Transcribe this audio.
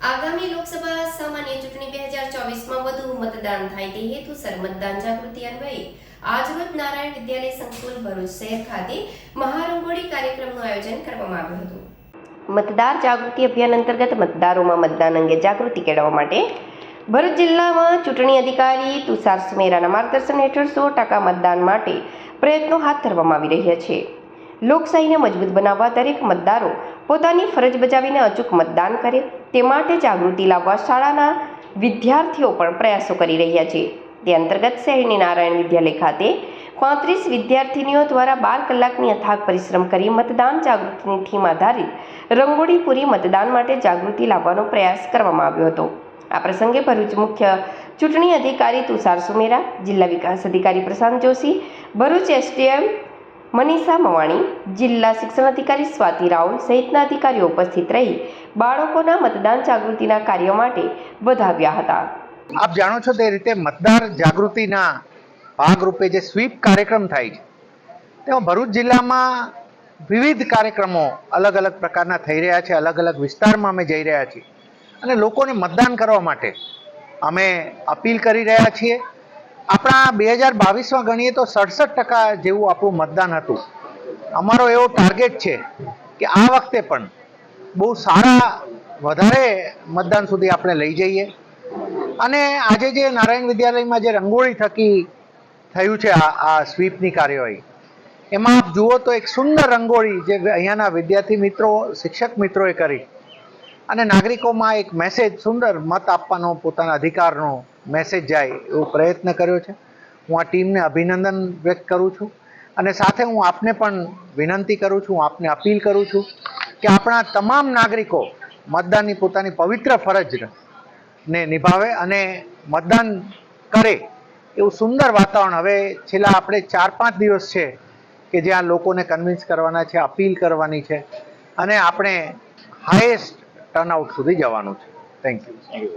આગામી લોકસભા સામાન્ય ચૂંટણી બે હજાર ચોવીસમાં વધુ મતદાન થાય તે હેતુસર મતદાન જાગૃતિ અન્વયે આજરોજ નારાયણ વિદ્યાલય સંકુલ ભરૂચ શહેર ખાતે મહારંગોળી કાર્યક્રમનું આયોજન કરવામાં આવ્યું હતું. મતદાર જાગૃતિ અભિયાન અંતર્ગત મતદારોમાં મતદાન અંગે જાગૃતિ કેળવવા માટે ભરૂચ જિલ્લામાં ચૂંટણી અધિકારી તુષાર સુમેરાના માર્ગદર્શન હેઠળ સો ટકા મતદાન માટે પ્રયત્નો હાથ ધરવામાં આવી રહ્યા છે. લોકશાહીને મજબૂત બનાવવા દરેક મતદારો પોતાની ફરજ બજાવીને અચૂક મતદાન કરે, તે માટે જાગૃતિ લાવવા શાળાના વિદ્યાર્થીઓ પણ પ્રયાસો કરી રહ્યા છે. તે અંતર્ગત શહેરની નારાયણ વિદ્યાલય ખાતે પાંત્રીસ વિદ્યાર્થીનીઓ દ્વારા બાર કલાકની અથાગ પરિશ્રમ કરી મતદાન જાગૃતિની થીમ આધારિત રંગોળી પૂરી મતદાન માટે જાગૃતિ લાવવાનો પ્રયાસ કરવામાં આવ્યો હતો. આ પ્રસંગે ભરૂચ મુખ્ય ચૂંટણી અધિકારી તુષાર સુમેરા, જિલ્લા વિકાસ અધિકારી પ્રશાંત જોશી, ભરૂચ એસડીએમ મનીષા મવાણી, જિલ્લા શિક્ષણ અધિકારી સ્વાતિ રાઉલ સહિતના અધિકારીઓ ઉપસ્થિત રહી બાળકોના મતદાન જાગૃતિના કાર્યો માટે વધાવ્યા હતા. આપ જાણો છો તે રીતે મતદાર જાગૃતિના ભાગરૂપે જે સ્વીપ કાર્યક્રમ થાય છે, તેમાં ભરૂચ જિલ્લામાં વિવિધ કાર્યક્રમો અલગ અલગ પ્રકારના થઈ રહ્યા છે અલગ અલગ વિસ્તારમાં અમે જઈ રહ્યા છીએ. અને લોકોને મતદાન કરવા માટે અમે અપીલ કરી રહ્યા છીએ આપણા બે હજાર બાવીસમાં ગણીએ તો સડસઠ ટકા જેવું આપણું મતદાન હતું. અમારો એવો ટાર્ગેટ છે કે આ વખતે પણ બહુ સારા વધારે મતદાન સુધી આપણે લઈ જઈએ. અને આજે જે નારાયણ વિદ્યાલયમાં જે રંગોળી થકી થયું છે આ આ સ્વીપની કાર્યવાહી, એમાં આપ જુઓ તો એક સુંદર રંગોળી જે અહીંયાના વિદ્યાર્થી મિત્રો, શિક્ષક મિત્રોએ કરી. અને નાગરિકોમાં એક મેસેજ સુંદર મત આપવાનો પોતાના અધિકારનો મેસેજ જાય એવો પ્રયત્ન કર્યો છે. હું આ ટીમને અભિનંદન વ્યક્ત કરું છું અને સાથે હું આપને પણ વિનંતી કરું છું આપને અપીલ કરું છું કે આપણા તમામ નાગરિકો મતદાનની પોતાની પવિત્ર ફરજ ને નિભાવે અને મતદાન કરે એવું સુંદર વાતાવરણ. હવે છેલ્લા આપણે ચાર પાંચ દિવસ છે કે જ્યાં લોકોને કન્વિન્સ કરવાના છે, અપીલ કરવાની છે અને આપણે હાઈએસ્ટ ટર્નઆઉટ સુધી જવાનું છે. Thank you